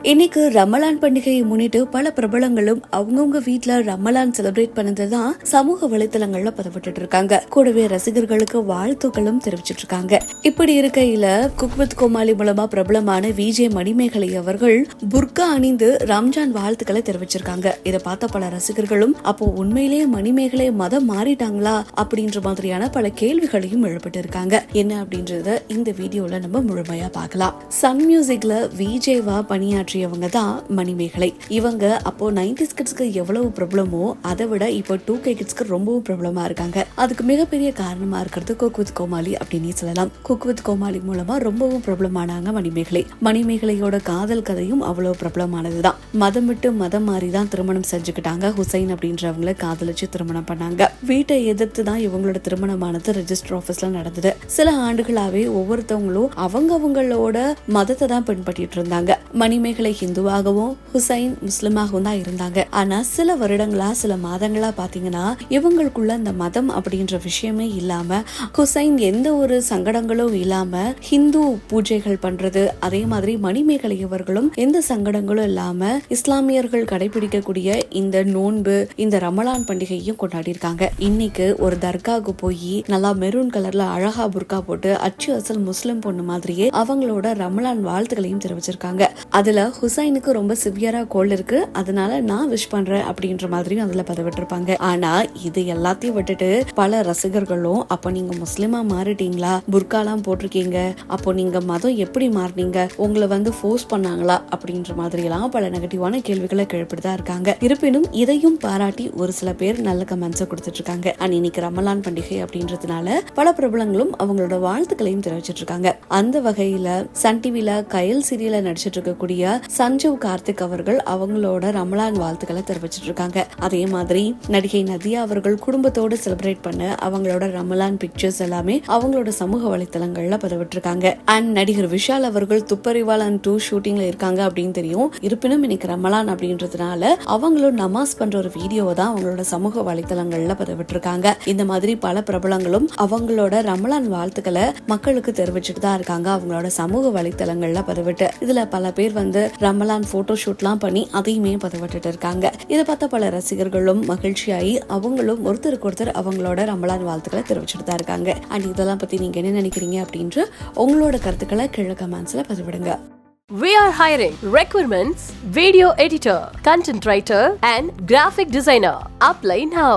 இன்னைக்கு ரமலான் பண்டிகையை முன்னிட்டு பல பிரபலங்களும் அவங்கவுங்க வீட்ல ரமலான் செலிப்ரேட் பண்ணதுதான் சமூக வலைத்தளங்கள்ல பதிவிட்டு இருக்காங்க. கூடவே ரசிகர்களுக்கு வாழ்த்துக்களும் தெரிவிச்சிட்டு இருக்காங்க. இப்படி இருக்கையில குக் வித் கோமாளி மூலமா பிரபலமான விஜய் மணிமேகலை அவர்கள் புர்கா அணிந்து ரம்ஜான் வாழ்த்துக்களை தெரிவிச்சிருக்காங்க. இதை பார்த்த பல ரசிகர்களும் அப்போ உண்மையிலேயே மணிமேகலை மதம் மாறிட்டாங்களா? அப்படின்ற மாதிரியான பல கேள்விகளையும் எழுப்பிட்டு இருக்காங்க. என்ன அப்படின்றத இந்த வீடியோல நம்ம முழுமையா பார்க்கலாம். சன் மியூசிக்ல விஜேவா பணியாற்றியவங்க தான் மணிமேகலை. இவங்க அப்போ நைன்டிஸ் கிட்ஸ்க்கு எவ்வளவு பிரபலமோ அதை விட இப்போ டூ கே கிட்ஸ்க்கு ரொம்பவும் பிரபலமா இருக்காங்க. அதுக்கு மிகப்பெரிய காரணமா இருக்கிறது குக் வித் கோமாளி அப்படின்னு சொல்லலாம். குக் வித் கோமாளி மூலமா ரொம்பவும் பிரபலமானாங்க மணிமேகலை. மணிமேகலையோட காதல் கதையும் அவ்வளவு பிரபலமானதுதான் மதம் விட்டு மதம் மாறி தான் திருமணம் செஞ்சுக்கிட்டாங்க. ஹுசைன் அப்படின்றவங்கள காதலிச்சு திருமணம் பண்ணாங்க. வீட்டை எதிர்த்து தான் இவங்களோட திருமணமானது ரெஜிஸ்டர் ஆபீஸ்ல நடந்தது. சில ஆண்டுகளாவே ஒவ்வொருத்தவங்களும் அவங்க அவங்களோட மதத்தை தான் பின்பற்றிட்டு இருந்தாங்க. மணிமே மணிமேகலை ஹிந்துவாகவும் ஹுசைன் முஸ்லிமாகவும் தான் இருந்தாங்க. ஆனா சில வருடங்களா சில மாதங்களா பாத்தீங்கன்னா இவங்களுக்குள்ள அந்த மதம் அப்படின்ற விஷயமே இல்லாம ஹுசைன் எந்த ஒரு சங்கடங்களும் இல்லாம ஹிந்து பூஜைகள் பண்றது அதே மாதிரி மணிமேகலை அவர்களும் எந்த சங்கடங்களும் இல்லாம இஸ்லாமியர்கள் கடைபிடிக்கக்கூடிய இந்த நோன்பு இந்த ரமலான் பண்டிகையும் கொண்டாடி இருக்காங்க. இன்னைக்கு ஒரு தர்காவுக்கு போய் நல்லா மெரூன் கலர்ல அழகா புர்கா போட்டு அச்சு அசல் முஸ்லிம் பொண்ணு மாதிரியே அவங்களோட ரமலான் வாழ்த்துக்களையும் தெரிவிச்சிருக்காங்க. அதுல ஹுசைனுக்கு ரொம்ப சிவியரா கோல் இருக்கு. அதனால நான் விஷ் பண்றேன் அப்படின்ற மாதிரியும் அதுல பதிவிட்டிருப்பாங்க. ஆனா இது எல்லாத்தையும் விட்டுட்டு பல ரசிகர்களும் அப்போ நீங்க முஸ்லிமா மாறிட்டீங்களா? புர்காலாம் போட்டிருக்கீங்க. அப்போ நீங்க மதம் எப்படி மாறினீங்க? உங்களை வந்து ஃபோர்ஸ் பண்ணாங்களா? அப்படின்ற மாதிரி எல்லாம் பல நெகட்டிவான கேள்விகளை கிழப்பிட்டு இருக்காங்க. இருப்பினும் இதையும் பாராட்டி ஒரு சில பேர் நல்ல கமெண்ட்ஸை கொடுத்துட்டு இருக்காங்க அண்ட் இன்னைக்கு ரமலான் பண்டிகை அப்படின்றதுனால பல பிரபலங்களும் அவங்களோட வாழ்த்துக்களையும் தெரிவிச்சிட்டு இருக்காங்க அந்த வகையில சன் டிவில கயல் சீரியல நடிச்சிட்டு இருக்கக்கூடிய சஞ்சீவ் கார்த்திக் அவர்கள் அவங்களோட ரமலான் வாழ்த்துக்களை தெரிவிச்சிட்டு இருக்காங்க அதே மாதிரி நடிகை நதியா அவர்கள் குடும்பத்தோட செலிப்ரேட் பண்ண அவங்களோட ரமலான் பிக்சர்ஸ் எல்லாமே அவங்களோட சமூக வலைத்தளங்கள்ல பதிவிட்டிருக்காங்க அண்ட் நடிகர் விஷால் அவர்கள் துப்பறிவால் அண்ட் டூ ஷூட்டிங்ல இருக்காங்க அப்படின்னு தெரியும். இருப்பினும் இன்னைக்கு ரமலான் அப்படின்றதுனால அவங்களும் நமாஸ் பண்ற ஒரு வீடியோவை தான் அவங்களோட சமூக வலைத்தளங்கள்ல பதிவிட்டிருக்காங்க இந்த மாதிரி பல பிரபலங்களும் அவங்களோட ரமலான் வாழ்த்துக்களை மக்களுக்கு தெரிவிச்சுட்டு தான் இருக்காங்க. அவங்களோட சமூக வலைத்தளங்கள்ல பதிவிட்டு. இதுல பல பேர் வந்து ரமலான் போட்டோ ஷூட்லாம் பண்ணி அதையுமே பதிவிட்டுட்டு இருக்காங்க இதை பார்த்த பல ரசிகர்களும் மகிழ்ச்சியாகி அவங்களும் ஒருத்தருக்கு ஒருத்தர் அவங்களோட ரமலான் வாழ்த்துக்களை தெரிவிச்சுட்டு தான் இருக்காங்க அண்ட் இதெல்லாம் பத்தி நீங்க என்ன நினைக்கிறீங்க அப்படின்ற உங்களோட கருத்துக்களை கீழே கமெண்ட்ஸ்ல பதிவிடுங்க We are hiring requirements video editor, content writer, and graphic designer. Apply now.